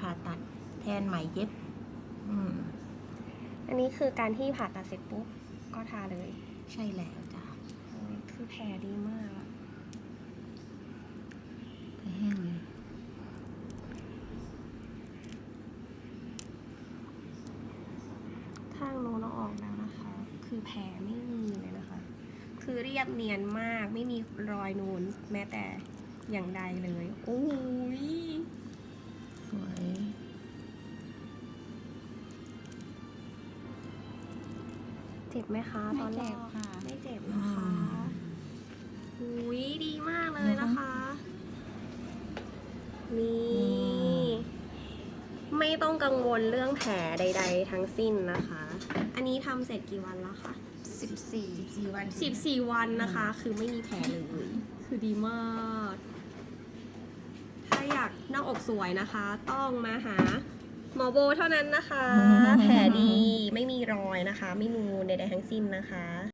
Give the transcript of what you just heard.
ผ่าตัดแทนไหมเย็บ อืม อันนี้คือการที่ผ่าตัดเสร็จปุ๊บก็ทาเลยใช่แล้วจ้ะโอ้ยคือแผลดีมากอะไปแห้งเลยข้างโน้นเอาออกแล้วนะคะ คือแผลไม่มีเลยนะคะ คือเรียบเนียนมากไม่มีรอยนูนแม้แต่อย่างใดเลยโอ้ย เจ็บไหมคะตอนแรกไม่เจ็บนะคะอุ้ยดีมากเลยนะคะ นี่ ไม่ต้องกังวลเรื่องแผลใด ๆ ทั้งสิ้นนะคะ อันนี้ทำเสร็จกี่วันแล้วคะสิบสี่สิบสี่วัน14 วันนะคะ คือไม่มีแผลเลย คือดีมาก ถ้าอยากหน้าอกสวยนะคะ ต้องมาหาหมอโบเท่านั้นนะคะ แผลดีไม่มี รอยนะคะ ไม่นูนใดๆทั้งสิ้นนะคะ